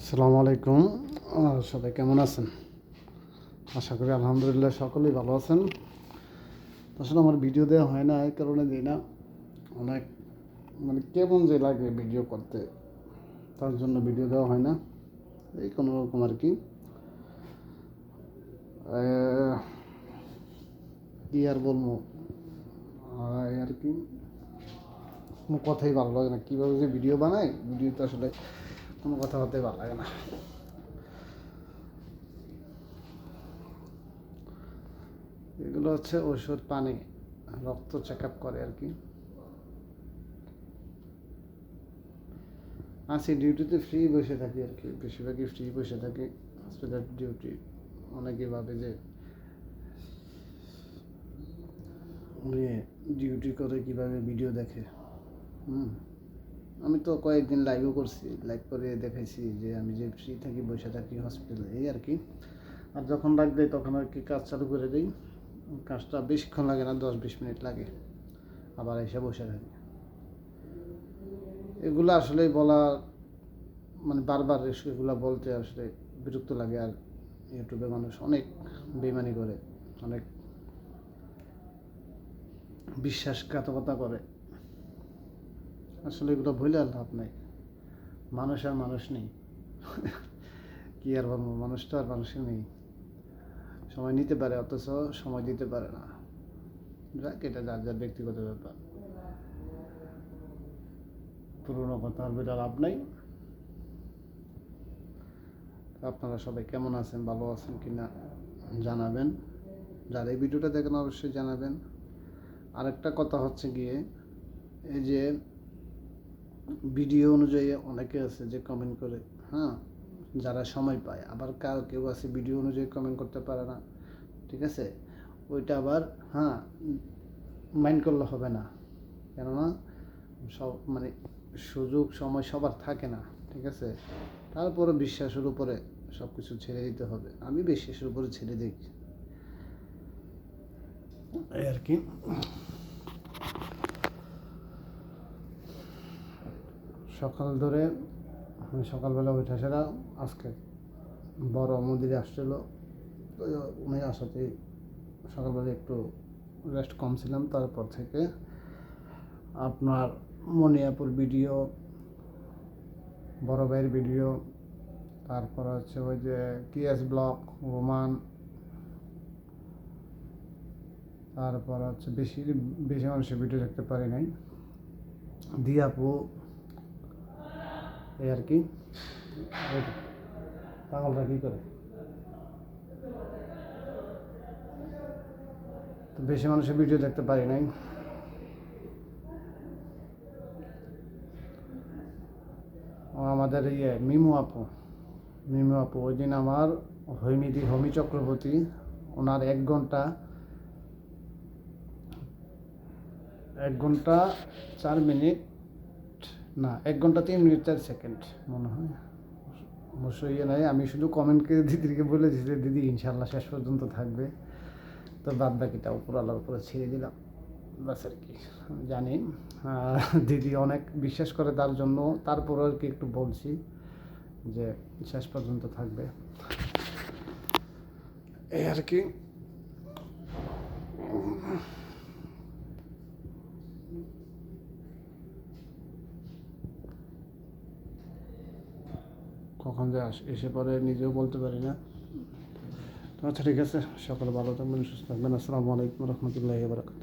আসসালামু আলাইকুম। সবাই কেমন আছেন? আশা করি আলহামদুলিল্লাহ সকলেই ভালো আছেন। আসলে আমার ভিডিও দেওয়া হয় না, এই কারণে দিই না। অনেক মানে কেমন যে লাগে ভিডিও করতে, তার জন্য ভিডিও দেওয়া হয় না। এই কোনো রকম আর কি। আর বলব? আর কি। কোনো কথাই ভালো লাগে না। কীভাবে যে ভিডিও বানাই ভিডিও তো আসলে কোনো কথা হতে ভালো লাগে না। এগুলো হচ্ছে ওষুধ, পানি, রক্ত চেক আপ করে আর কি। আছি ডিউটিতে ফ্রি বসে থাকি আর কি। বেশিরভাগই ফ্রি বসে থাকি। হসপিটাল ডিউটি অনেকে ভাবে যে ডিউটি করে কীভাবে ভিডিও দেখে। হুম। আমি তো কয়েকদিন লাইভও করছি লাইভ করে দেখাইছি যে আমি যে ফ্রি থাকি, বসে থাকি হসপিটালে এই আর কি। আর যখন লাগবে তখন আর কি কাজ চালু করে দিই। কাজটা বেশিক্ষণ লাগে না দশ বিশ মিনিট লাগে। আবার এসে বসে থাকি। এগুলো আসলে বলা মানে বারবার এগুলো বলতে আসলে বিরক্ত লাগে আর ইউটিউবে মানুষ অনেক বেমানি করে, অনেক বিশ্বাসঘাতকতা করে। আসলে এগুলো ভুলে আর লাভ নাই। মানুষ আর মানুষ নেই। কি আর মানুষ তো আর মানুষই নেই। সময় নিতে পারে, অথচ সময় দিতে পারে না। যাক, এটা যার যার ব্যক্তিগত ব্যাপার। পুরোনো কথা আর বেটা লাভ নাই। আপনারা সবাই কেমন আছেন, ভালো আছেন কি না জানাবেন। যারা এই ভিডিওটা দেখেন, অবশ্যই জানাবেন। আরেকটা কথা হচ্ছে গিয়ে, এই যে ভিডিও অনুযায়ী অনেকে আছে যে কমেন্ট করে হ্যাঁ যারা সময় পায়, আবার কার কেউ আছে ভিডিও অনুযায়ী কমেন্ট করতে পারে না, ঠিক আছে? ওইটা আবার হ্যাঁ মাইন্ড করলে হবে না। কেননা, সব মানে সুযোগ, সময় সবার থাকে না, ঠিক আছে? তারপরে বিশ্বাসের উপরে সব কিছু ছেড়ে দিতে হবে। আমি বিশ্বাসের উপরে ছেড়ে দিই। আর কি? সকাল ধরে আমি সকালবেলা উঠে সেরা আজকে বড় মন্দিরে আসছিল। উনি আসাতে সকালবেলা একটু রেস্ট কম ছিলাম। তারপর থেকে আপনার মনিয়াপুর ভিডিও বড় ভাইয়ের ভিডিও তারপর হচ্ছে ওই যে টিএস ব্লক রোমান তারপর হচ্ছে বেশি বেশি মানুষের ভিডিও দেখতে পারি নাই। দিয়াপু এই আর কি। পাগলরা কী করে? তো বেশি মানুষের ভিডিও দেখতে পারি নাই। আমাদের ইয়ে মিমু আপু। মিমু আপু, ওই দিন আমার হৈমিদি, হোমি চক্রবর্তী, ওনার এক ঘণ্টা এক ঘণ্টা চার মিনিট না, এক ঘণ্টা তিন মিনিট, চার সেকেন্ড মনে হয়। অবশ্যই ইয়ে নাই, আমি শুধু কমেন্টকে দিদিকে বলে দিয়েছি দিদি ইনশাল্লাহ শেষ পর্যন্ত থাকবে। তো বাদ বাকিটা উপর আল্লাহর উপরে ছেড়ে দিলাম। বাস আর কি, জানি। দিদি অনেক বিশ্বাস করে তার জন্য তারপর আর কি একটু বলছি যে, শেষ পর্যন্ত থাকবে। এই আর কি। কখন যে এসে পরে নিজেও বলতে পারি না। আচ্ছা ঠিক আছে। সকালে ভালো থাকবেন, সুস্থ থাকবেন। আসসালামু আলাইকুম রহমতুল্লাহ বারকাত